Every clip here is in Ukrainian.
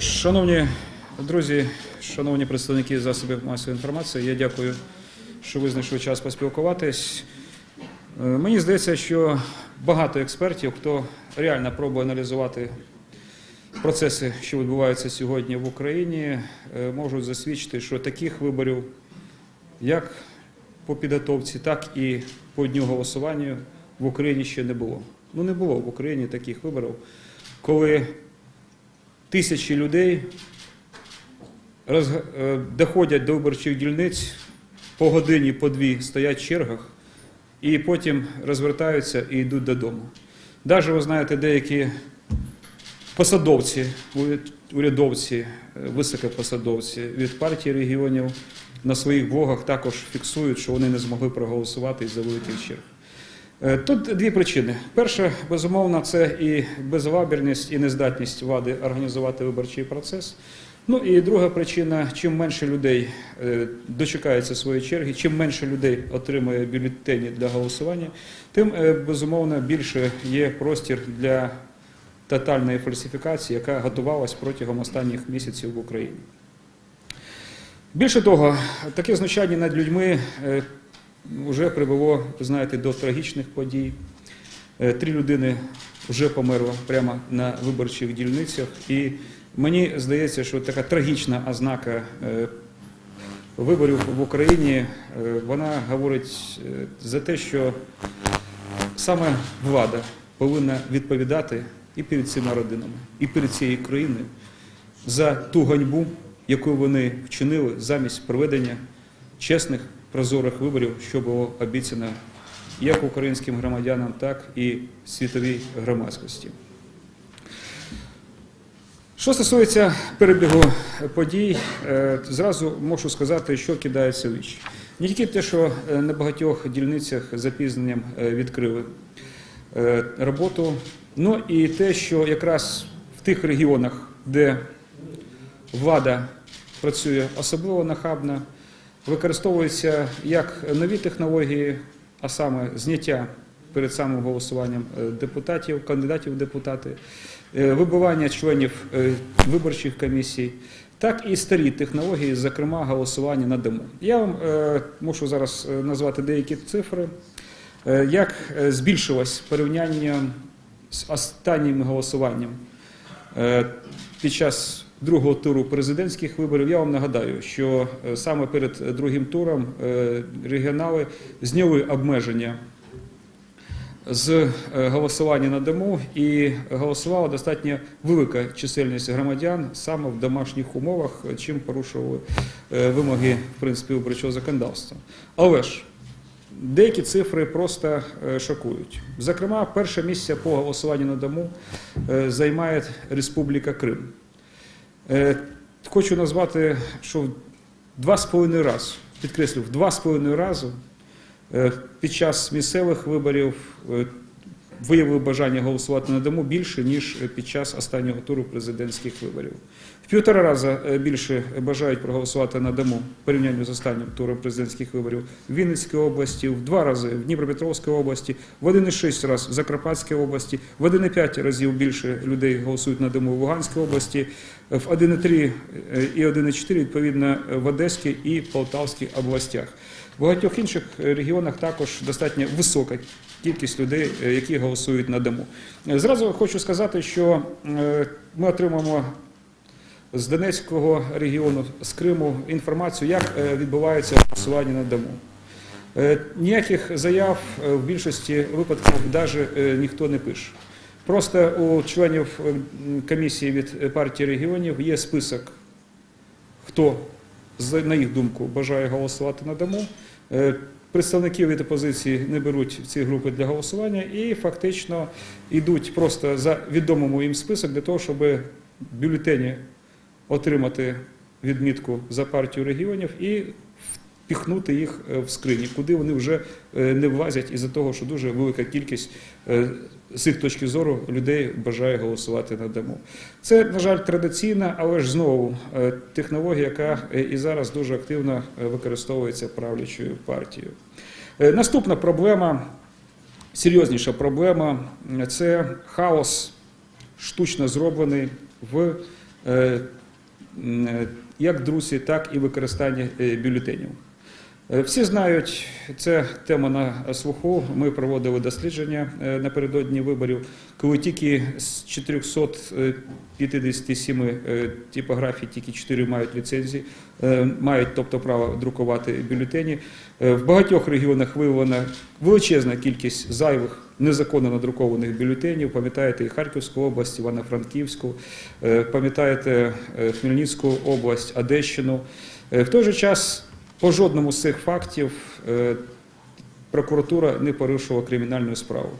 Шановні друзі, шановні представники засобів масової інформації, я дякую, що ви знайшли час поспілкуватись. Е, Мені здається, що багато експертів, хто реально пробує аналізувати процеси, що відбуваються сьогодні в Україні, е, можуть засвідчити, що таких виборів, як по підготовці, так і по дню голосування в Україні ще не було. Ну не було в Україні таких виборів, коли тисячі людей е, доходять до виборчих дільниць по годині, по дві стоять в чергах і потім розвертаються і йдуть додому. Навіть ви знаєте, деякі посадовці, урядовці, е, високопосадовці від партії регіонів на своїх блогах також фіксують, що вони не змогли проголосувати із-за великих черг. Е, Тут дві причини. Перша, безумовно, це і безвабірність, і нездатність влади організувати виборчий процес. Ну і друга причина: чим менше людей е, дочекається своєї черги, чим менше людей отримує бюлетені для голосування, тим е, безумовно більше є простір для тотальної фальсифікації, яка готувалась протягом останніх місяців в Україні. Більше того, таке знущання над людьми вже привело, знаєте, до трагічних подій. Е, Три людини вже померло прямо на виборчих дільницях. І мені здається, що така трагічна ознака е, виборів в Україні, е, вона говорить за те, що саме влада повинна відповідати і перед цими родинами, і перед цією країною за ту ганьбу, яку вони вчинили замість проведення чесних, прозорих виборів, що було обіцяно як українським громадянам, так і світовій громадськості. Що стосується перебігу подій, е, зразу можу сказати, що кидається в віч. Не тільки те, що е, на багатьох дільницях запізненням е, відкрили роботу, ну і те, що якраз в тих регіонах, де влада працює особливо нахабно, використовуються як нові технології, а саме зняття перед самим голосуванням е, депутатів, кандидатів в депутати, е, вибивання членів е, виборчих комісій, так і старі технології, зокрема голосування на дому. Я вам мушу зараз назвати деякі цифри, як збільшилось порівняння з останнім голосуванням під час другого туру президентських виборів. Я вам нагадаю, що е, саме перед другим туром е, регіонали зняли обмеження з е, голосування на дому і голосувала достатньо велика чисельність громадян саме в домашніх умовах, чим порушували е, вимоги в принципі виборчого законодавства. Але ж Деякі цифри просто е, шокують. Зокрема, перше місце по голосуванню на дому е, займає Республіка Крим. Е, Хочу назвати, що два з половиною рази, підкреслю, два з половиною рази е, під час місцевих виборів е, виявили бажання голосувати на дому більше, ніж під час останнього туру президентських виборів. В півтора рази е, більше бажають проголосувати на дому в порівнянні з останнім туром президентських виборів в Вінницькій області, в два рази в Дніпропетровській області, в 1,6 раз в Закарпатській області, в 1,5 разів більше людей голосують на дому в Луганській області, в 1,3 і 1,4 відповідно в Одеській і Полтавській областях. В багатьох інших регіонах також достатньо висока кількість людей, е, які голосують на дому. Е, Зразу хочу сказати, що е, ми отримаємо з Донецького регіону, з Криму інформацію, як відбувається голосування на дому. Ніяких заяв в більшості випадків навіть ніхто не пише. Просто у членів комісії від партії регіонів є список, хто, на їх думку, бажає голосувати на дому. Е, Представників від опозиції не беруть в ці групи для голосування і фактично йдуть просто за відомому їм список для того, щоб в бюлетені отримати відмітку за партію регіонів і впіхнути їх е, в скрині, куди вони вже е, не влазять із-за того, що дуже велика кількість е, з їх точки зору людей бажає голосувати на дому. Це, на жаль, традиційна, але ж знову технологія, яка і зараз дуже активно використовується правлячою партією. Наступна проблема, серйозніша проблема це хаос, штучно зроблений в як друзі, так і використання бюлетенів. Е, Всі знають, це тема на слуху. Ми проводили дослідження е, напередодні виборів, коли тільки з 457 е, типографій, тільки 4 мають ліцензії, мають тобто право друкувати бюлетені. В багатьох регіонах виявлена величезна кількість зайвих незаконно надрукованих бюлетенів. Пам'ятаєте і Харківську область, Івано-Франківську, пам'ятаєте Хмельницьку область, Одещину. В той же час по жодному з цих фактів е, прокуратура не порушувала кримінальну справу.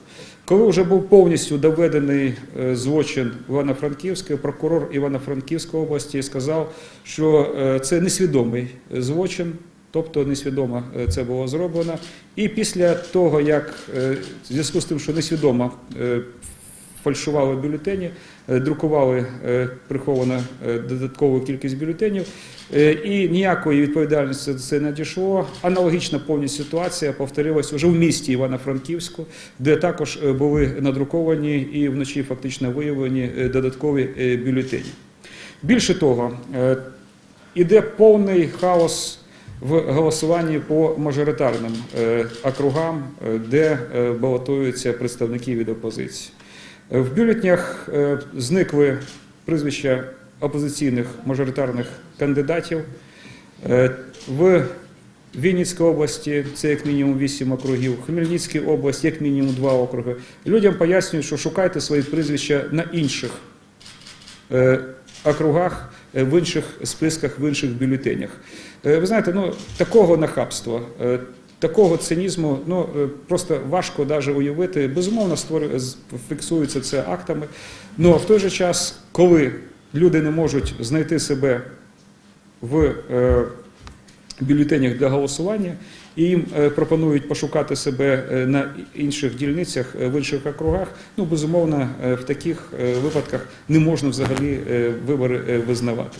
Коли вже був повністю доведений е, злочин Івано-Франківський, прокурор Івано-Франківської області сказав, що е, це несвідомий злочин, тобто несвідомо це було зроблено. І після того, як в зв'язку з тим, що несвідомо фальшували бюлетені, е, друкували е, приховано е, додаткову кількість бюлетенів, і ніякої відповідальності за це не дійшло. Аналогічна повністю ситуація повторилась вже в місті Івано-Франківську, де також були надруковані і вночі фактично виявлені додаткові бюлетені. Більше того, іде повний хаос в голосуванні по мажоритарним округам, де балотуються представники від опозиції. В бюлетнях е, зникли прізвища опозиційних мажоритарних кандидатів. Е, В Вінницькій області це як мінімум 8 округів, Хмельницькій області як мінімум 2 округи. Людям пояснюють, що шукайте свої прізвища на інших е, округах, в інших списках, в інших бюлетенях. Ви знаєте, ну такого нахабства, такого цинізму, ну е, просто важко навіть уявити. Безумовно, створю- фіксується це актами. Ну а в той же час, коли люди не можуть знайти себе в е, бюлетенях для голосування, і їм е, пропонують пошукати себе е, на інших дільницях, в інших округах. Ну, безумовно, в таких випадках не можна взагалі вибори визнавати.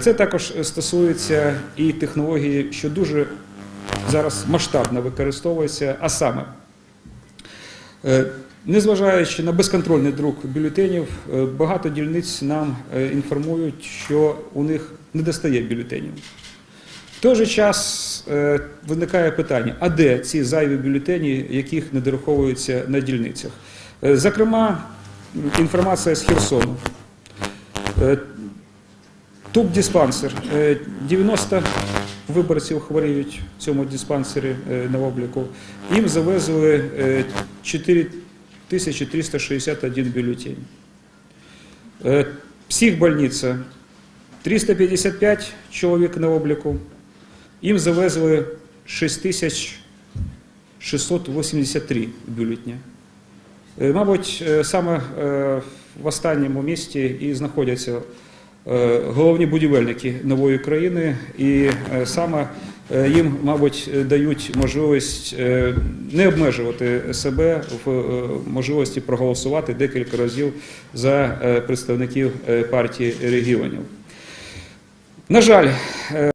Це також стосується і технології, що дуже зараз масштабно використовується, а саме. Е, Незважаючи на безконтрольний друк бюлетенів, е, багато дільниць нам е, інформують, що у них не достає бюлетенів. В той же час виникає питання: а де ці зайві бюлетені, яких не дораховуються на дільницях? Зокрема, інформація з Херсону. Туб-диспансер. Е, 90 виборців хворіють в цьому диспансері е, на обліку. Їм завезли е, 4361 бюлетень. Е, Психбольниця 355 чоловік на обліку. Їм завезли 6683 бюлетні. Е, Мабуть, е, саме е, в останньому місті і знаходяться е, головні будівельники нової країни, і е, саме е, їм, мабуть, е, дають можливість е, не обмежувати себе в е, можливості проголосувати декілька разів за е, представників е, партії регіонів. На жаль, е,